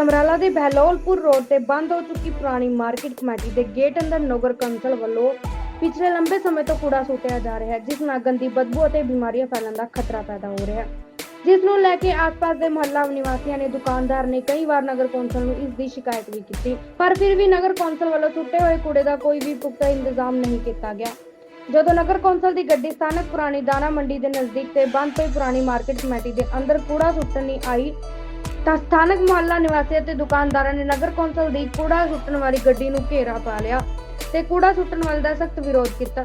ਸਮਰਾਲਾ ਦੇ ਬਹਿਲੋਲਪੁਰ ਰੋਡ ਤੇ ਬੰਦ ਹੋ ਚੁੱਕੀ ਪੁਰਾਣੀ ਮਾਰਕੀਟ ਕਮੇਟੀ ਦੇ ਗੇਟ ਅੰਦਰ ਨਗਰ ਕੌਂਸਲ ਵੱਲੋਂ ਪਿਛਲੇ ਲੰਬੇ ਸਮੇਂ ਤੋਂ ਕੂੜਾ ਸੁੱਟਿਆ ਜਾ ਰਿਹਾ ਹੈ, ਜਿਸ ਨਾਲ ਗੰਦੀ ਬਦਬੂ ਅਤੇ ਬਿਮਾਰੀਆਂ ਫੈਲਣ ਦਾ ਖਤਰਾ ਪੈਦਾ ਹੋ ਰਿਹਾ ਹੈ। ਜਿਸ ਨੂੰ ਲੈ ਕੇ ਆਸ-ਪਾਸ ਦੇ ਮੁਹੱਲਾ ਨਿਵਾਸੀਆਂ ਨੇ, ਦੁਕਾਨਦਾਰ ਨੇ ਕਈ ਵਾਰ ਨਗਰ ਕੌਂਸਲ ਨੂੰ ਇਸ ਦੀ ਸ਼ਿਕਾਇਤ ਵੀ ਕੀਤੀ, ਪਰ ਫਿਰ ਵੀ ਨਗਰ ਕੌਂਸਲ ਵੱਲੋਂ ਸੁੱਟੇ ਹੋਏ ਕੂੜੇ ਦਾ ਕੋਈ ਵੀ ਪੁਖਤਾ ਇੰਤਜ਼ਾਮ ਨਹੀਂ ਕੀਤਾ ਗਿਆ। ਜਦੋਂ ਨਗਰ ਕੌਂਸਲ ਦੀ ਗੱਡੀ ਸਥਾਨਕ ਪੁਰਾਣੀ ਦਾਣਾ ਮੰਡੀ ਦੇ ਨਜ਼ਦੀਕ ਤੇ ਬੰਦ ਪਈ ਪੁਰਾਣੀ ਮਾਰਕੀਟ ਕਮੇਟੀ ਦੇ ਅੰਦਰ ਕੂੜਾ ਸੁੱਟਣ ਲਈ ਆਈ ਤਾਂ ਸਥਾਨਕ ਮੁਹੱਲਾ ਨਿਵਾਸੀ ਅਤੇ ਦੁਕਾਨਦਾਰਾਂ ਨੇ ਨਗਰ ਕੌਂਸਲ ਦੀ ਕੂੜਾ ਸੁੱਟਣ ਵਾਲੀ ਗੱਡੀ ਨੂੰ ਘੇਰਾ ਪਾ ਲਿਆ ਤੇ ਕੂੜਾ ਸੁੱਟਣ ਵਾਲੇ ਦਾ ਸਖਤ ਵਿਰੋਧ ਕੀਤਾ।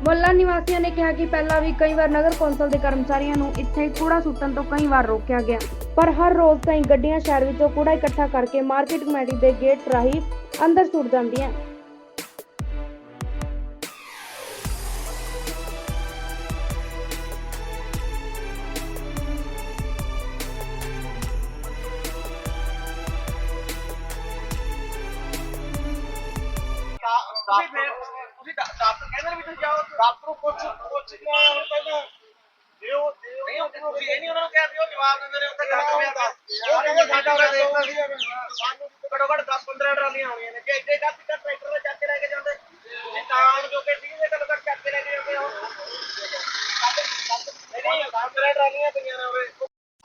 ਮੁਹੱਲਾ ਨਿਵਾਸੀਆਂ ਨੇ ਕਿਹਾ ਕਿ ਪਹਿਲਾਂ ਵੀ ਕਈ ਵਾਰ ਨਗਰ ਕੌਂਸਲ ਦੇ ਕਰਮਚਾਰੀਆਂ ਨੂੰ ਇੱਥੇ ਕੂੜਾ ਸੁੱਟਣ ਤੋਂ ਕਈ ਵਾਰ ਰੋਕਿਆ ਗਿਆ, ਪਰ ਹਰ ਰੋਜ਼ ਕਈ ਗੱਡੀਆਂ ਸ਼ਹਿਰ ਵਿੱਚੋਂ ਕੂੜਾ ਇਕੱਠਾ ਕਰਕੇ ਮਾਰਕੀਟ ਕਮੇਟੀ ਦੇ ਗੇਟ ਰਾਹੀਂ ਅੰਦਰ ਸੁੱਟ ਜਾਂਦੀਆਂ। ਤੁਸੀਂ ਫਿਰ ਤੁਸੀਂ ਡਾ- ਡਾਕਟਰ ਕਹਿੰਦੇ ਨੇ ਵੀ ਤੁਸੀਂ ਜਾਓ ਡਾਕਟਰ ਨੂੰ ਪੁੱਛ ਪੁੱਛ ਕੇ ਆਇਆ ਹੁਣ ਪਹਿਲਾਂ। ਜੇ ਉਹ ਨਹੀਂ ਉਹ ਤੁਸੀਂ ਇਹ ਨਹੀਂ ਉਹਨਾਂ ਨੂੰ ਕਿਹਾ ਵੀ ਉਹ ਜਵਾਬ ਦਿੰਦੇ ਨੇ ਉੱਥੇ ਡਾਕਟਰ ਨੇ ਉਹ ਕਹਿੰਦੇ ਸਾਡਾ ਉਰੇ ਦੇਖਣਾ ਸੀ। ਸਾਨੂੰ ਘੱਟੋ ਘੱਟ 10 15 ਟਰਾਲੀਆਂ ਆਉਣੀਆਂ ਨੇ। ਜੇ ਟਰੈਕਟਰ ਚੱਕ ਕੇ ਲੈ ਕੇ ਜਾਂਦੇ ਤੁਸੀਂ ਤਾਂ ਆਉਣ ਜੋ ਕਿ 30 ਦੇ ਘੱਟੋ ਘੱਟ ਚੱਕ ਕੇ ਲੈ ਕੇ ਜਾਂਦੇ ਹੋ ਨਹੀਂ ਨਹੀਂ 15 ਟਰਾਲੀਆਂ ਪਈਆਂ ਨੇ ਉਰੇ।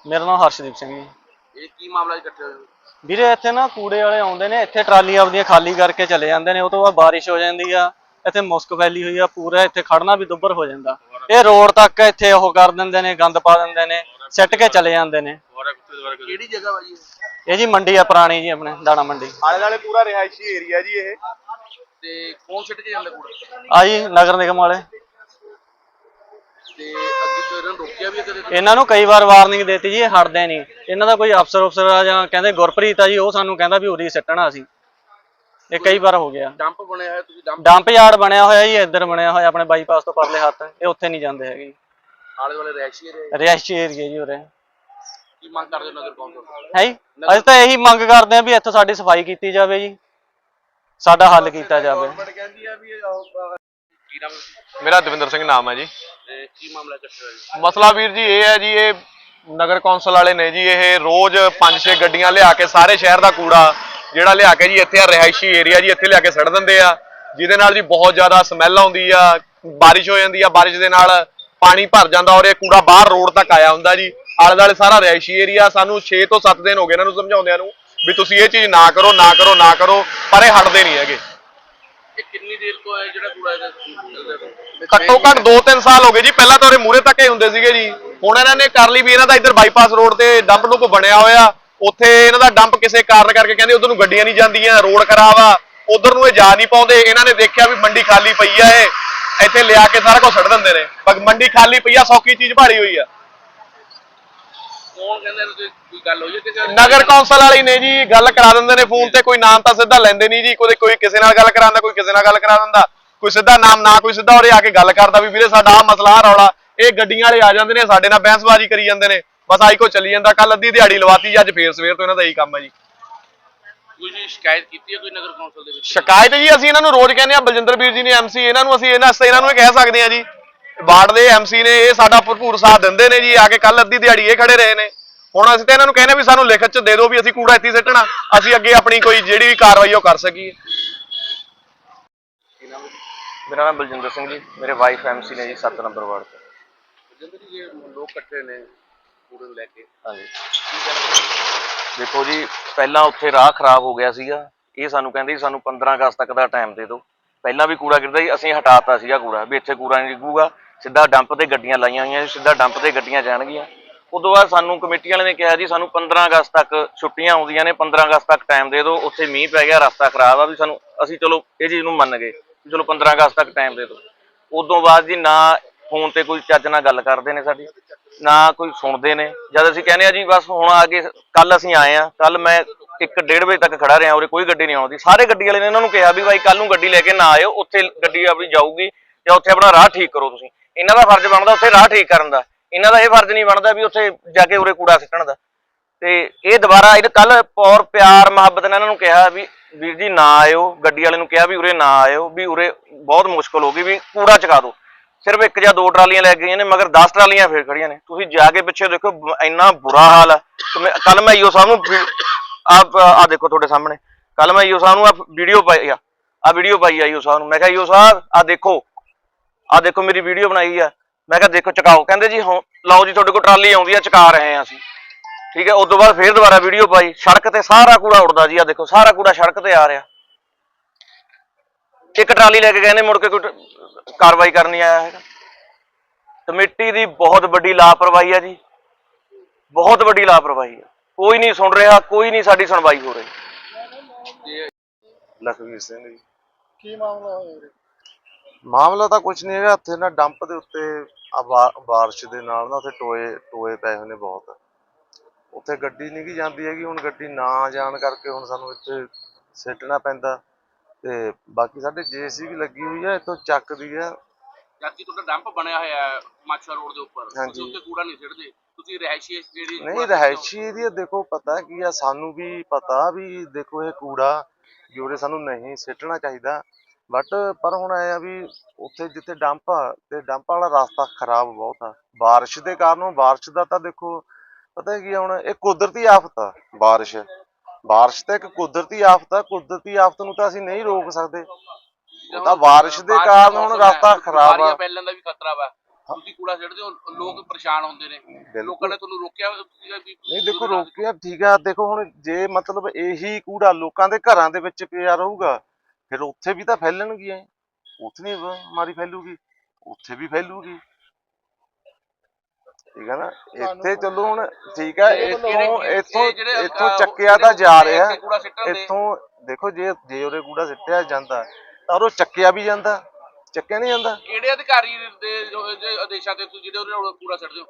ਮੇਰਾ ਨਾਮ ਹਰਸ਼ਦੀਪ ਸਿੰਘ ਜੀ। ਇਹ ਕੀ ਮਾਮਲਾ ਇਕੱਠੇ ਹੋਇਆ ਵੀਰੇ ਇੱਥੇ ਨਾ ਕੂੜੇ ਵਾਲੇ ਆਉਂਦੇ ਨੇ ਇੱਥੇ ਟਰਾਲੀਆਂ ਆਪਦੀਆਂ ਖਾਲੀ ਕਰਕੇ ਚਲੇ ਜਾਂਦੇ ਨੇ ਉਹ ਤੋਂ ਬਾਅਦ ਬਾਰਿਸ਼ ਹੋ ਜਾਂਦੀ ਆ ਇੱਥੇ ਮੁਸਕ ਫੈਲੀ ਹੋਈ ਆ ਪੂਰਾ ਇੱਥੇ ਖੜਨਾ ਵੀ ਦੁੱਬਰ ਹੋ ਜਾਂਦਾ। ਇਹ ਰੋਡ ਤੱਕ ਇੱਥੇ ਉਹ ਕਰ ਦਿੰਦੇ ਨੇ ਗੰਦ ਪਾ ਦਿੰਦੇ ਨੇ ਸਿੱਟ ਕੇ ਚਲੇ ਜਾਂਦੇ ਨੇ। ਕਿਹੜੀ ਜਗ੍ਹਾ ਵਾ ਜੀ ਇਹ? ਜੀ ਮੰਡੀ ਆ ਪੁਰਾਣੀ ਜੀ ਆਪਣੇ ਦਾਣਾ ਮੰਡੀ। ਆਲੇ ਦਾਲੇ ਪੂਰਾ ਰਿਹਾਇਸ਼ੀ ਏਰੀਆ ਜੀ ਇਹ। ਤੇ ਕੌਣ ਸਿੱਟ ਕੇ ਜਾਂਦਾ ਕੂੜਾ? ਆ ਜੀ ਨਗਰ ਨਿਗਮ ਵਾਲੇ। ਤੇ ਅੱਗੇ ਤੋਂ ਇਹਨਾਂ ਨੂੰ ਰੋਕਿਆ ਵੀ ਹੈ ਕਦੇ? ਇਹਨਾਂ ਨੂੰ ਕਈ ਵਾਰ ਵਾਰਨਿੰਗ ਦਿੱਤੀ ਜੀ ਇਹ ਹਟਦੇ ਨਹੀਂ। ਇਹਨਾਂ ਦਾ ਕੋਈ ਅਫਸਰ ਅਫਸਰ ਆ ਜਾਂ ਕਹਿੰਦੇ ਗੁਰਪ੍ਰੀਤ ਆ ਜੀ ਉਹ ਸਾਨੂੰ ਕਹਿੰਦਾ ਵੀ ਉਰੀ ਸਿੱਟਣਾ ਅਸੀਂ। ਇਹ ਕਈ ਵਾਰ ਹੋ ਗਿਆ। ਡੰਪ ਬਣਿਆ ਹੋਇਆ ਤੁਸੀਂ ਡੰਪ ਡੰਪ ਯਾਰਡ ਬਣਿਆ ਹੋਇਆ ਜੀ ਇੱਧਰ ਬਣਿਆ ਹੋਇਆ ਆਪਣੇ ਬਾਈਪਾਸ ਤੋਂ ਪਰਲੇ ਹੱਥ। ਇਹ ਉੱਥੇ ਨਹੀਂ ਜਾਂਦੇ ਹੈਗੇ ਜੀ। ਆਲੇ ਵਾਲੇ ਰਿਹਾਇਸ਼ੀ ਏਰੀਆ ਰਿਹਾਇਸ਼ੀ ਏਰੀਆ ਜੀ ਉਰੇ। ਕੀ ਮੰਗ ਕਰਦੇ ਹੋ ਨਗਰ ਕੌਂਸਲ ਹੈ ਜੀ? ਅਸੀਂ ਤਾਂ ਇਹੀ ਮੰਗ ਕਰਦੇ ਹਾਂ ਵੀ ਇੱਥੋਂ ਸਾਡੀ ਸਫ਼ਾਈ ਕੀਤੀ ਜਾਵੇ ਜੀ। ਸਾਡਾ ਹੱਲ ਕੀਤਾ ਜਾਵੇ। ਕੀ ਨਾਮ ਮੇਰਾ ਦਵਿੰਦਰ ਸਿੰਘ ਨਾਮ ਹੈ ਜੀ। ਤੇ ਕੀ ਮਾਮਲਾ ਜੀ? ਮਸਲਾ ਵੀਰ ਜੀ ਇਹ ਹੈ ਜੀ ਇਹ ਨਗਰ ਕੌਂਸਲ ਵਾਲੇ ਨੇ ਜੀ ਇਹ ਰੋਜ਼ 5-6 ਗੱਡੀਆਂ ਲਿਆ ਕੇ ਸਾਰੇ ਸ਼ਹਿਰ ਦਾ ਕੂੜਾ ਜਿਹੜਾ ਲਿਆ ਕੇ ਜੀ ਇੱਥੇ ਆ ਰਿਹਾਇਸ਼ੀ ਏਰੀਆ ਜੀ ਇੱਥੇ ਲਿਆ ਕੇ ਸੜ ਦਿੰਦੇ ਆ। ਜਿਹਦੇ ਨਾਲ ਜੀ ਬਹੁਤ ਜ਼ਿਆਦਾ ਸਮੈਲ ਆਉਂਦੀ ਆ ਬਾਰਿਸ਼ ਹੋ ਜਾਂਦੀ ਆ ਬਾਰਿਸ਼ ਦੇ ਨਾਲ ਪਾਣੀ ਭਰ ਜਾਂਦਾ ਔਰ ਇਹ ਕੂੜਾ ਬਾਹਰ ਰੋਡ ਤੱਕ ਆਇਆ ਹੁੰਦਾ ਜੀ। ਆਲੇ ਦੁਆਲੇ ਸਾਰਾ ਰਿਹਾਇਸ਼ੀ ਏਰੀਆ ਸਾਨੂੰ 6 ਤੋਂ 7 ਦਿਨ ਹੋ ਗਏ ਇਹਨਾਂ ਨੂੰ ਸਮਝਾਉਂਦਿਆਂ ਨੂੰ ਵੀ ਤੁਸੀਂ ਇਹ ਚੀਜ਼ ਨਾ ਕਰੋ ਨਾ ਕਰੋ ਨਾ ਕਰੋ ਪਰ ਇਹ ਹਟਦੇ ਨਹੀਂ ਹੈਗੇ। ਇਹ ਕਿੰਨੀ ਦੇਰ ਤੋਂ ਹੈ ਜਿਹੜਾ ਕੂੜਾ ਇਹਦਾ ਘੱਟੋ ਘੱਟ 2-3 ਸਾਲ ਹੋ ਗਏ ਜੀ। ਪਹਿਲਾਂ ਤਾਂ ਉਰੇ ਮੂਰੇ ਤੱਕ ਹੀ ਹੁੰਦੇ ਸੀਗੇ ਜੀ। ਹੁਣ ਇਹਨਾਂ ਨੇ ਕਰ ਲਈ ਵੀ ਇਹਨਾਂ ਦਾ ਇੱਧਰ ਬਾਈਪਾਸ ਰੋਡ ਤੇ ਡੰਪ ਡੁੰਪ ਬਣਿਆ ਹੋਇਆ। ਉੱਥੇ ਇਹਨਾਂ ਦਾ ਡੰਪ ਕਿਸੇ ਕਾਰਨ ਕਰਕੇ ਕਹਿੰਦੇ ਉਧਰ ਨੂੰ ਗੱਡੀਆਂ ਨਹੀਂ ਜਾਂਦੀਆਂ ਰੋਡ ਖਰਾਬ ਆ। ਉਧਰ ਨੂੰ ਇਹ ਜਾ ਨਹੀਂ ਪਾਉਂਦੇ। ਇਹਨਾਂ ਨੇ ਦੇਖਿਆ ਵੀ ਮੰਡੀ ਖਾਲੀ ਪਈ ਆ ਇਹ। ਇੱਥੇ ਲਿਆ ਕੇ ਸਾਰਾ ਕੁਝ ਛੱਡ ਦਿੰਦੇ ਨੇ। ਪਰ ਮੰਡੀ ਖਾਲੀ ਪਈ ਆ, ਸੌਖੀ ਚੀਜ਼ ਭਾਰੀ ਹੋਈ ਆ। ਕੌਣ ਕਹਿੰਦੇ ਨੇ ਕੋਈ ਗੱਲ ਹੋਈ ਹੈ ਕਿਸੇ ਨਾਲ? ਨਗਰ ਕੌਂਸਲ ਵਾਲੇ ਨੇ ਜੀ ਗੱਲ ਕਰਾ ਦਿੰਦੇ ਨੇ ਫੋਨ ਤੇ ਕੋਈ ਨਾਮ ਤਾਂ ਸਿੱਧਾ ਲੈਂਦੇ ਨਹੀਂ ਜੀ ਕੋਈ ਕੋਈ ਕਿਸੇ ਨਾਲ ਗੱਲ ਕਰਾਉਂਦਾ ਕੋਈ ਕਿਸੇ ਨਾਲ ਗੱਲ ਕਰਾ ਦਿੰਦਾ ਕੋਈ ਸਿੱਧਾ ਨਾਮ ਨਾ ਕੋਈ ਸਿੱਧਾ ਉਰੇ ਆ ਕੇ ਗੱਲ ਕਰਦਾ ਵੀ ਵੀਰੇ ਸਾਡਾ ਆ ਮਸਲਾ ਆ ਰੌਲਾ ਇਹ ਗੱਡੀਆਂ ਵਾਲੇ ਆ ਜਾਂਦੇ ਨੇ ਸਾਡੇ ਨਾਲ ਬਹਿਸਬਾਜ਼ੀ ਕਰੀ ਜਾਂਦੇ ਨੇ ਬਸ ਆਈ ਕੋ ਚੱਲੀ ਜਾਂਦਾ ਕੱਲ ਅੱਧੀ ਦਿਹਾੜੀ ਲਵਾਤੀ ਜੀ ਅੱਜ ਫੇਰ ਸਵੇਰ ਤੋਂ ਇਹਨਾਂ ਦਾ ਇਹੀ ਕੰਮ ਹੈ ਜੀ ਕੋਈ ਸ਼ਿਕਾਇਤ ਕੀਤੀ ਹੈ ਕੋਈ ਨਗਰ ਕੌਂਸਲ ਦੇ ਵਿੱਚ ਸ਼ਿਕਾਇਤ ਜੀ ਅਸੀਂ ਇਹਨਾਂ ਨੂੰ ਰੋਜ਼ ਕਹਿੰਦੇ ਆ ਬਲਜਿੰਦਰ ਵੀਰ ਜੀ ਨੇ ਐਮਸੀ ਇਹਨਾਂ ਨੂੰ ਅਸੀਂ ਇਹਨਾਂ ਇਹਨਾਂ ਨੂੰ ਇਹ ਕਹਿ ਸਕਦੇ ਆ ਜੀ ਵਾਰਡ ਦੇ ਐਮਸੀ ਨੇ ਇਹ ਸਾਡਾ ਭਰਪੂਰ ਸਾਥ ਦਿੰਦੇ ਨੇ ਜੀ ਆ ਕੇ ਕੱਲ ਅੱਧੀ ਦਿਹਾੜੀ ਇਹ ਖੜੇ ਰਹੇ ਨੇ। ਹੁਣ ਅਸੀਂ ਤਾਂ ਇਹਨਾਂ ਨੂੰ ਕਹਿੰਦੇ ਵੀ ਸਾਨੂੰ ਲਿਖਤ ਚ ਦੇ ਦਿਓ ਵੀ ਅਸੀਂ ਕੂੜਾ ਇੱਥੇ ਸਿੱਟਣਾ ਅਸੀਂ ਅੱਗੇ ਆਪਣੀ ਕੋਈ ਜਿਹੜੀ ਵੀ ਕਾਰਵਾਈ ਉਹ ਕਰ ਸਕੀਏ। ਮੇਰਾ ਨਾਮ ਬਲਜਿੰਦਰ ਸਿੰਘ ਜੀ ਮੇਰੇ ਵਾਈਫ ਐਮਸੀ ਨੇ ਜੀ 7 ਨੰਬਰ ਵਾਰਡ ਤੋਂ। ਜਿੰਦਰ ਜੀ ਇਹ ਲੋਕ ਇਕੱਠੇ ਨੇ ਕੂੜੇ ਨੂੰ ਲੈ ਕੇ। ਹਾਂਜੀ। ਦੇਖੋ ਜੀ ਪਹਿਲਾਂ ਉੱਥੇ ਰਾਹ ਖਰਾਬ ਹੋ ਗਿਆ ਸੀਗਾ। ਇਹ ਸਾਨੂੰ ਕਹਿੰਦੇ ਸਾਨੂੰ 15 ਅਗਸਤ ਤੱਕ ਦਾ ਟਾਈਮ ਦੇ ਦਿਓ। ਪਹਿਲਾਂ ਵੀ ਕੂੜਾ ਗਿਰਦਾ ਸੀ ਅਸੀਂ ਹਟਾਤਾ ਸੀਗਾ ਕੂੜਾ ਵੀ ਇੱਥੇ ਕੂੜਾ ਨਹੀਂ ਡਿੱਗੂਗਾ ਸਿੱਧਾ ਡੰਪ ਤੇ ਗੱਡੀਆਂ ਲਾਈਆਂ ਹੋਈਆਂ ਸੀ, ਸਿੱਧਾ ਡੰਪ ਤੇ ਗੱਡੀਆਂ ਜਾਣਗੀਆਂ। ਉਦੋਂ ਬਾਅਦ ਸਾਨੂੰ ਕਮੇਟੀ ਵਾਲਿਆਂ ਨੇ ਕਿਹਾ ਜੀ ਸਾਨੂੰ 15 ਅਗਸਤ ਤੱਕ ਛੁੱਟੀਆਂ ਆਉਂਦੀਆਂ ਨੇ 15 ਅਗਸਤ ਤੱਕ ਟਾਈਮ ਦੇ ਦਿਓ ਉੱਥੇ ਮੀਂਹ ਪੈ ਗਿਆ ਰਸਤਾ ਖਰਾਬ ਆ ਵੀ ਸਾਨੂੰ ਅਸੀਂ ਚਲੋ ਇਹ ਚੀਜ਼ ਨੂੰ ਮੰਨ ਗਏ ਵੀ ਚਲੋ 15 ਅਗਸਤ ਤੱਕ ਟਾਈਮ ਦੇ ਦਿਓ। ਉਦੋਂ ਬਾਅਦ ਜੀ ਨਾ ਫੋਨ ਤੇ ਕੋਈ ਚੱਜ ਨਾਲ ਗੱਲ ਕਰਦੇ ਨੇ ਸਾਡੀ ਨਾ ਕੋਈ ਸੁਣਦੇ ਨੇ। ਜਦ ਅਸੀਂ ਕਹਿੰਦੇ ਆ ਜੀ ਬਸ ਹੁਣ ਆ ਕੇ ਕੱਲ ਅਸੀਂ ਆਏ ਆ ਕੱਲ ਮੈਂ 1:30 ਵਜੇ ਤੱਕ ਖੜਾ ਰਿਹਾ ਉਰੇ, ਕੋਈ ਗੱਡੀ ਨਹੀਂ ਆਉਂਦੀ। ਸਾਰੇ ਗੱਡੀ ਵਾਲੇ ਨੇ ਇਹਨਾਂ ਨੂੰ ਕਿਹਾ ਵੀ ਬਾਈ ਕੱਲ ਨੂੰ ਗੱਡੀ ਲੈ ਕੇ ਨਾ ਆਇਓ, ਉੱਥੇ ਗੱਡੀ ਆਪਣੀ ਜਾਊਗੀ ਜਾਂ ਉੱਥੇ ਆਪਣਾ ਰਾਹ ਠੀਕ ਕਰੋ ਤੁਸੀਂ। ਇਹਨਾਂ ਦਾ ਫਰਜ਼ ਬਣਦਾ ਉੱਥੇ ਰਾਹ ਠੀਕ ਕਰਨ ਦਾ। ਇਹਨਾਂ ਦਾ ਇਹ ਫਰਜ਼ ਨਹੀਂ ਬਣਦਾ ਵੀ ਉੱਥੇ ਜਾ ਕੇ ਉਰੇ ਕੂੜਾ ਸਿੱਟਣ ਦਾ। ਤੇ ਇਹ ਦੁਬਾਰਾ ਇਹ ਕੱਲ ਪੌਰ ਪਿਆਰ, ਮੁਹੱਬਤ ਨਾਲ ਇਹਨਾਂ ਨੂੰ ਕਿਹਾ ਵੀ ਵੀਰ ਜੀ ਨਾ ਆਇਓ। ਗੱਡੀ ਵਾਲੇ ਨੂੰ ਕਿਹਾ ਵੀ ਉਰੇ ਨਾ ਆਇਓ, ਵੀ ਉਰੇ ਬਹੁਤ ਮੁਸ਼ਕਲ ਹੋ ਗਈ ਵੀ ਕੂੜਾ ਚਕਾ ਦਿਓ। ਸਿਰਫ ਇੱਕ ਜਾਂ ਦੋ ਟਰਾਲੀਆਂ ਲੈ ਗਈਆਂ ਨੇ, ਮਗਰ 10 ਟਰਾਲੀਆਂ ਫੇਰ ਖੜੀਆਂ ਨੇ। ਤੁਸੀਂ ਜਾ ਕੇ ਪਿੱਛੇ ਦੇਖੋ ਇੰਨਾ ਬੁਰਾ ਹਾਲ ਹੈ ਕੱਲ ਮੈਂ ਈਓ ਸਾਹਿਬ ਨੂੰ ਆਪ ਆ ਦੇਖੋ ਤੁਹਾਡੇ ਸਾਹਮਣੇ। ਕੱਲ ਮੈਂ ਈਓ ਸਾਹਿਬ ਨੂੰ ਆ ਵੀਡੀਓ ਪਾਈ ਆ। ਆ ਵੀਡੀਓ ਪਾਈ ਆ ਈਓ ਸਾਹਿਬ ਨੂੰ। ਮੈਂ ਕਿਹਾ, ਈਓ ਸਾਹਿਬ ਆ ਦੇਖੋ। ਆ ਦੇਖੋ, ਮੇਰੀ ਵੀਡੀਓ ਬਣਾਈ ਆ। ਮੈਂ ਕਿਹਾ, ਦੇਖੋ, ਚਕਾਓ। ਕਹਿੰਦੇ ਜੀ ਲਓ ਜੀ, ਤੁਹਾਡੇ ਕੋਲ ਟਰਾਲੀ ਆਉਂਦੀ ਆ, ਚਕਾ ਰਹੇ ਆ ਅਸੀਂ। ਠੀਕ ਹੈ ਉਸ ਤੋਂ ਬਾਅਦ ਫੇਰ ਦੁਬਾਰਾ ਵੀਡੀਓ ਪਾਈ। ਸੜਕ ਤੇ ਸਾਰਾ ਕੂੜਾ ਉੜਦਾ ਜੀ ਆ ਦੇਖੋ, ਸਾਰਾ ਕੂੜਾ ਸੜਕ ਤੇ ਆ ਰਿਹਾ। ਇੱਕ ਟਰਾਲੀ ਲੈ ਕੇ ਗਏ ਨੇ, ਮੁੜ ਕੇ ਕੋਈ ਕਾਰਵਾਈ ਕਰਨੀ ਆਇਆ ਹੈਗਾ। ਕਮੇਟੀ ਦੀ ਬਹੁਤ ਵੱਡੀ ਲਾਪਰਵਾਹੀ ਆ ਜੀ। ਬਹੁਤ ਵੱਡੀ ਲਾਪਰਵਾਹੀ ਆ। ਕੋਈ ਨਹੀਂ ਸੁਣ ਰਿਹਾ ਕੋਈ ਨਹੀਂ ਸਾਡੀ ਸੁਣਵਾਈ ਹੋ ਰਹੀ। ਲਖਵੀਰ ਸਿੰਘ ਜੀ। ਕੀ ਮਾਮਲਾ ਹੋਇਆ ਵੀਰੇ? ਮਾਮਲਾ ਤਾਂ ਕੁਝ ਨਹੀਂ ਹੈਗਾ ਇੱਥੇ ਨਾ ਡੰਪ ਦੇ ਉੱਤੇ ਬਾਰਿਸ਼ ਦੇ ਨਾਲ ਨਾ ਉੱਥੇ ਟੋਏ ਟੋਏ ਪਏ ਹੋਏ ਨੇ ਬਹੁਤ। ਉੱਥੇ ਗੱਡੀ ਨਹੀਂ ਗੀ ਜਾਂਦੀ ਹੈਗੀ ਹੁਣ ਗੱਡੀ ਨਾ ਜਾਣ ਕਰਕੇ ਹੁਣ ਸਾਨੂੰ ਇੱਥੇ ਸਿੱਟਣਾ ਪੈਂਦਾ। ਤੇ ਬਾਕੀ ਸਾਡੇ ਜੇਸੀਬੀ ਲੱਗੀ ਹੋਈ ਹੈ ਇੱਥੋਂ ਚੱਕਦੀ ਹੈ ਜਦਕਿ ਤੁਹਾਡਾ ਡੰਪ ਬਣਿਆ ਹੋਇਆ ਹੈ ਮਾਛਾ ਰੋਡ ਦੇ ਉੱਪਰ। ਉੱਤੇ ਕੂੜਾ ਨਹੀਂ ਸਿੱਟਦੇ। ਤੁਸੀਂ ਰਹਿਸ਼ੀ ਜਿਹੜੀ ਨਹੀਂ ਰਹਿਸ਼ੀ ਇਹਦੀ ਦੇਖੋ ਪਤਾ ਕੀ ਆ ਸਾਨੂੰ ਵੀ ਪਤਾ ਵੀ ਦੇਖੋ ਇਹ ਕੂੜਾ ਜੋਰੇ ਸਾਨੂੰ ਨਹੀਂ ਸਿੱਟਣਾ ਚਾਹੀਦਾ। ਬਟ ਪਰ ਹੁਣ ਆਇਆ ਵੀ ਉੱਥੇ ਜਿੱਥੇ ਡੰਪ ਆ ਤੇ ਡੰਪ ਵਾਲਾ ਰਸਤਾ ਖਰਾਬ ਬਹੁਤ ਆ। ਬਾਰਿਸ਼ ਦੇ ਕਾਰਨ ਬਾਰਿਸ਼ ਦਾ ਤਾਂ ਦੇਖੋ ਪਤਾ ਕੀ ਹੁਣ ਇਹ ਕੁਦਰਤੀ ਆਫਤ ਆ ਬਾਰਿਸ਼। ਬਾਰਿਸ਼ ਤਾਂ ਇੱਕ ਕੁਦਰਤੀ ਆਫਤ ਆ ਕੁਦਰਤੀ ਆਫਤ ਨੂੰ ਤਾਂ ਅਸੀਂ ਨਹੀਂ ਰੋਕ ਸਕਦੇ। ਉਹ ਤਾਂ ਬਾਰਿਸ਼ ਦੇ ਕਾਰਨ ਹੁਣ ਰਸਤਾ ਖਰਾਬ ਆ। ਪਹਿਲਾਂ ਦਾ ਵੀ ਖਤਰਾ ਵਾ। ਤੁਸੀਂ ਕੂੜਾ ਸਿੱਟਦੇ ਹੋ ਲੋਕ ਪਰੇਸ਼ਾਨ ਹੁੰਦੇ ਨੇ। ਲੋਕਾਂ ਨੇ ਤੁਹਾਨੂੰ ਰੋਕਿਆ ਨਹੀਂ ਦੇਖੋ ਰੋਕਿਆ ਠੀਕ ਆ ਦੇਖੋ ਹੁਣ ਜੇ ਮਤਲਬ ਇਹੀ ਕੂੜਾ ਲੋਕਾਂ ਦੇ ਘਰਾਂ ਦੇ ਵਿੱਚ ਪਿਆ ਰਹੂਗਾ ਫਿਰ ਉੱਥੇ ਵੀ ਤਾਂ ਫੈਲਣਗੀਆਂ ਉੱਥੇ ਨਹੀਂ ਬਿਮਾਰੀ ਫੈਲੂਗੀ ਉੱਥੇ ਵੀ ਫੈਲੂਗੀ। ਠੀਕ ਆ ਨਾ? ਇੱਥੇ ਚਲੋ ਹੁਣ ਠੀਕ ਆ ਇੱਥੋਂ ਇੱਥੋਂ ਇੱਥੋਂ ਚੱਕਿਆ ਤਾਂ ਜਾ ਰਿਹਾ। ਇੱਥੋਂ ਦੇਖੋ ਜੇ ਜੇ ਉਹਦੇ ਕੂੜਾ ਸਿੱਟਿਆ ਜਾਂਦਾ ਤਾਂ ਉਹ ਚੱਕਿਆ ਵੀ ਜਾਂਦਾ। ਚੱਕਿਆ ਨਹੀਂ ਜਾਂਦਾ। ਕਿਹੜੇ ਅਧਿਕਾਰੀ ਦੇ ਜੋ- ਦੇ ਆਦੇਸ਼ਾਂ ਤੇ ਤੁਸੀਂ ਜਿਹੜੇ ਉਹਦੇ ਨਾਲ ਕੂੜਾ ਸਿੱਟਦੇ ਹੋ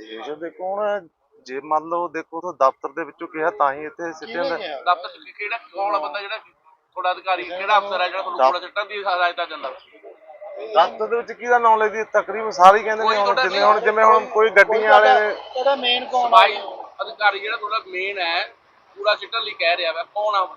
ਇਹ ਦੇਖੋ ਹੁਣ ਜੇ ਮੰਨ ਲਓ ਦੇਖੋ ਤੋਂ ਦਫ਼ਤਰ ਦੇ ਵਿੱਚੋਂ ਕਿਹਾ ਤਾਂ ਹੀ ਇੱਥੇ ਸਿੱਟਿਆ ਜਾਂਦਾ ਦਫ਼ਤਰ ਚ ਕਿਹੜਾ ਕੌਣ ਆ ਬੰਦਾ ਜਿਹੜਾ ਤੁਹਾਡਾ ਅਧਿਕਾਰੀ ਕਿਹੜਾ ਅਫਸਰ ਹੈ ਜਿਹੜਾ ਤੁਹਾਨੂੰ ਕੂੜਾ ਸਿੱਟਣ ਦੀ ਹਦਾਇਤਾਂ ਦਿੰਦਾ ਦਫ਼ਤਰ ਦੇ ਵਿੱਚ ਕਿਹਦਾ ਨੌਲੇਜ ਦੀ? ਤਕਰੀਬਨ ਸਾਰੇ ਹੀ ਕਹਿੰਦੇ ਨੇ ਕੋਈ ਹੁਣ ਤੁਹਾਡਾ ਜਿਵੇਂ ਹੁਣ ਜਿਵੇਂ ਹੁਣ ਕੋਈ ਗੱਡੀਆਂ ਵਾਲੇ ਨੇ ਤੁਹਾਡਾ ਮੇਨ ਕੌਣ ਆ? ਅਧਿਕਾਰੀ ਜਿਹੜਾ ਤੁਹਾਡਾ ਮੇਨ ਹੈ ਕੂੜਾ ਸਿੱਟਣ ਲਈ ਕਹਿ ਰਿਹਾ ਵਾ। ਕੌਣ ਆ ਉਹ?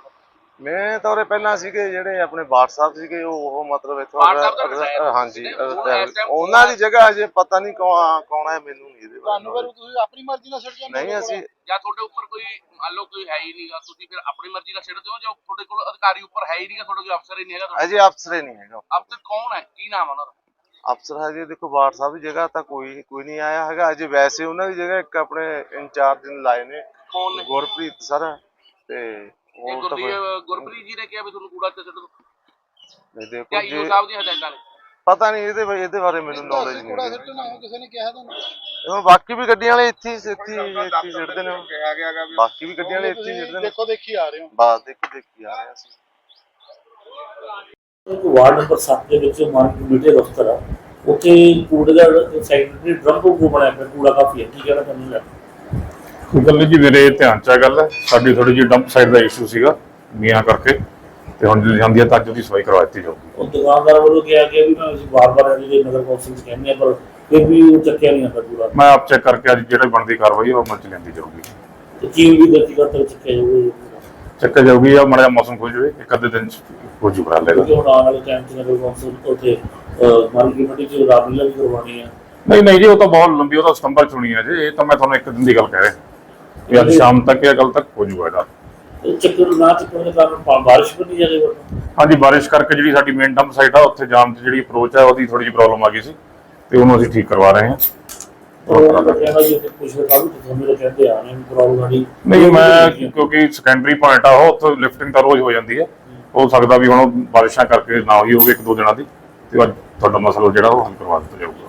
ਮੈਂ ਤਾਂ ਉਰੇ ਪਹਿਲਾਂ ਸੀਗੇ ਜਿਹੜੇ ਆਪਣੇ ਬਾਟ ਸਾਹਿਬ ਸੀਗੇ ਉਹ ਉਹ ਮਤਲਬ ਇੱਥੋਂ ਬਾਠ ਸਾਹਿਬ ਤਾਂ ਹਾਂਜੀ। ਹੁਣ ਇਸ time ਉਹਨਾਂ ਦੀ ਜਗ੍ਹਾ ਅਜੇ ਪਤਾ ਨਹੀਂ ਕੌਣ ਕੌਣ ਹੈ ਮੈਨੂੰ ਨਹੀਂ ਇਹਦੇ ਤੁਹਾਨੂੰ ਬਾਰੇ ਫਿਰ ਤੁਸੀਂ ਆਪਣੀ ਮਰਜ਼ੀ ਨਾਲ ਸਿੱਟ ਜਾਂਦੇ ਨਹੀਂ ਅਸੀਂ ਜਾਂ ਤੁਹਾਡੇ ਉੱਪਰ ਕੋਈ ਮੰਨ ਲਓ ਕੋਈ ਹੈ ਹੀ ਨਹੀਂਗਾ ਤੁਸੀਂ ਫਿਰ ਆਪਣੀ ਮਰਜ਼ੀ ਨਾਲ ਸਿੱਟਦੇ ਹੋ ਜਾਂ ਤੁਹਾਡੇ ਕੋਲ ਅਧਿਕਾਰੀ ਉੱਪਰ ਹੈ ਹੀ ਨਹੀਂਗਾ ਤੁਹਾਡਾ ਕੋਈ ਅਫਸਰ ਹੀ ਨਹੀਂ ਹੈਗਾ ਤੁਹਾਡਾ ਅਜੇ ਅਫਸਰ ਹੀ ਨਹੀਂ ਹੈਗਾ। ਅਫਸਰ ਕੌਣ ਹੈ? ਕੀ ਨਾਮ ਹੈ ਉਹਨਾਂ ਦਾ? ਅਫਸਰ ਹਜੇ ਦੇਖੋ ਬਾਟ ਸਾਹਿਬ ਦੀ ਜਗ੍ਹਾ ਤਾਂ ਕੋਈ ਕੋਈ ਨਹੀਂ ਆਇਆ ਹੈਗਾ। ਅਜੇ ਵੈਸੇ ਉਹਨਾਂ ਦੀ ਜਗ੍ਹਾ ਇੱਕ ਆਪਣੇ ਇੰਚਾਰਜ ਨੇ ਲਾਏ ਨੇ ਕੌਣ ਨੇ? ਗੁਰਪ੍ਰੀਤ ਸਰ ਤੇ ਇਹ ਉਹ ਤਾਂ ਫਿਰ- ਗੁਰਦੀਪ ਗੁਰਪ੍ਰੀਤ ਜੀ ਨੇ ਕਿਹਾ ਵੀ ਤੁਹਾਨੂੰ ਕੂੜਾ ਤੇ ਸਿੱਟ ਦਿਓ ਨਹੀਂ ਦੇਖੋ ਜਾਂ ਈਓ ਜੇ। ਸਾਹਿਬ ਦੀਆਂ ਹਦਾਇਤਾਂ ਨੇ? ਪਤਾ ਨਹੀਂ ਇਹਦੇ ਬਾਰੇ ਇਹਦੇ ਬਾਰੇ ਮੈਨੂੰ ਨੌਲੇਜ ਨਹੀਂ ਕੂੜਾ ਹੈਗੀ। ਸਿੱਟਣਾ ਹੋ ਕਿਸੇ ਨੇ ਕਿਹਾ ਤੁਹਾਨੂੰ ਹੁਣ ਬਾਕੀ ਵੀ ਗੱਡੀਆਂ ਵਾਲੇ ਇੱਥੇ ਹੀ ਇੱਥੇ ਹੀ ਇੱਥੇ ਹੀ ਸਿੱਟਦੇ ਨੇ ਕਿਹਾ ਗਿਆ ਗਾ ਵੀ ਬਾਕੀ ਵੀ ਗੱਡੀਆਂ ਵਾਲੇ ਇੱਥੇ ਹੀ ਸਿੱਟਦੇ ਨੇ। ਦੇਖੋ ਦੇਖੀ ਆ ਰਹੇ ਹੋ। ਬਾਤ ਦੇਖੀ ਦੇਖੀ ਆ ਰਹੇ ਅਸੀਂ। ਇੱਕ ਵਾਰਡ ਨੰਬਰ 7 ਦੇ ਵਿੱਚ ਮਾਰਕੀਟ ਕਮੇਟੀ ਦਫ਼ਤਰ ਆ। ਉੱਥੇ ਕੂੜੇ ਦਾ ਸੈਕਟਰੀ ਡਰਮ ਕੋ ਬਣਾਇਆ ਪਿਆ ਕੂੜਾ ਕਾਫੀ ਹੈ ਕੀ ਕਹਿਣਾ ਤੁਹਾਨੂੰ ਲੈ ਕੋਈ ਗੱਲ ਨਹੀਂ ਜੀ ਮੇਰੇ ਧਿਆਨ ਚ ਆ ਗੱਲ। ਹੈ ਸਾਡੀ ਥੋੜੀ ਜਿਹੀ ਡੰਪ ਸਾਈਡ ਦਾ ਇਸ਼ੂ ਸੀਗਾ ਮੀਆਂ ਕਰਕੇ। ਤੇ ਹੁਣ ਜਦੋਂ ਜਾਂਦੀ ਹੈ ਤਾਂ ਅੱਜ ਉਹਦੀ ਸਫ਼ਾਈ ਕਰਵਾ ਦਿੱਤੀ ਜਾਊਗੀ। ਉਹ ਦੁਕਾਨਦਾਰ ਵੱਲੋਂ ਕਿਹਾ ਗਿਆ ਵੀ ਅਸੀਂ ਵਾਰ-ਵਾਰ ਇਹਦੇ ਨਗਰ ਕੌਂਸਲ ਚ ਕਹਿੰਦੇ ਆ ਪਰ ਫਿਰ ਵੀ ਉਹ ਚੱਕਿਆ ਨਹੀਂ ਜਾਂਦਾ ਕੂੜਾ ਮੈਂ ਆਪ ਚੈੱਕ ਕਰਕੇ ਅੱਜ ਜਿਹੜੀ ਬਣਦੀ ਕਾਰਵਾਈ ਹੈ ਉਹ ਮਰਚ ਲੈਂਦੀ ਜਾਊਗੀ। ਤੇ ਕੀ ਵੀ ਦਰਜੀਗਤ ਤੱਕ ਚੱਕਿਆ ਜਾਊਗਾ ਇਹ ਕੂੜਾ। ਚੱਕ ਜਾਊਗੀ ਆ ਮਾੜਾ ਮੌਸਮ ਖੁੱਲ ਜਾਵੇ ਇੱਕ ਅੱਧੇ ਦਿਨ ਚ ਹੋ ਜੂ ਕਰਾ ਲੇਗਾ ਹੁਣ ਆਉਣ ਵਾਲੇ ਟਾਈਮ 'ਚ ਨਗਰ ਕੌਂਸਲ ਉੱਥੇ ਮਾਰਕੀਟ ਕਮੇਟੀ ਚ ਰਾਮਲੀਲਾ ਵੀ ਕਰਵਾਉਣੀ ਹੈ ਨਹੀਂ ਨਹੀਂ ਜੀ ਉਹ ਤਾਂ ਬਹੁਤ ਲੰਬੀ ਉਹ ਤਾਂ ਸਤੰਬਰ ਚ ਹੋਣੀ ਹੈ ਜੀ। ਇਹ ਤਾਂ ਮੈਂ ਤੁਹਾਨੂੰ ਇੱਕ ਦਿਨ ਦੀ ਗੱਲ ਕਹਿ ਰਿਹਾ। ਵੀ ਅੱਜ ਸ਼ਾਮ ਤੱਕ ਜਾਂ ਕੱਲ ਤੱਕ ਹੋ ਜੂਗਾ ਇਹਦਾ। ਇਹ ਚੱਕਰ ਨਾ ਚੱਕਣ ਦੇ ਕਾਰਨ ਪਾ- ਬਾਰਿਸ਼ ਵੀ ਨਹੀਂ ਜਾਣੀ ਵਰਤੋਂ ਹਾਂਜੀ ਬਾਰਿਸ਼ ਕਰਕੇ ਜਿਹੜੀ ਸਾਡੀ ਮੇਨ ਡੰਪ ਸਾਈਟ ਆ ਉੱਥੇ ਜਾਮ ਚ ਜਿਹੜੀ ਅਪਰੋਚ ਆ ਉਹਦੀ ਥੋੜੀ ਜਿਹੀ ਪ੍ਰੋਬਲਮ ਆ ਗਈ ਸੀ ਤੇ ਉਹਨੂੰ ਅਸੀਂ ਠੀਕ ਕਰਵਾ ਰਹੇ ਹਾਂ। ਨਹੀਂ ਮੈਂ ਕਿਉਂਕਿ ਸੈਕੰਡਰੀ ਪੁਆਇੰਟ ਆ ਉਹ ਉੱਥੇ ਲਿਫਟਿੰਗ ਤਾਂ ਰੋਜ਼ ਹੋ ਜਾਂਦੀ ਹੈ। ਹੋ ਸਕਦਾ ਵੀ ਹੁਣ ਬਾਰਿਸ਼ਾਂ ਕਰਕੇ ਨਾ ਹੋਈ ਹੋਵੇ ਇੱਕ ਦੋ ਦਿਨਾਂ ਦੀ ਤੇ ਅੱਜ ਤੁਹਾਡਾ ਮਸਲਾ ਜਿਹੜਾ ਉਹ ਹੱਲ ਕਰਵਾ ਦਿੱਤਾ ਜਾਊਗਾ।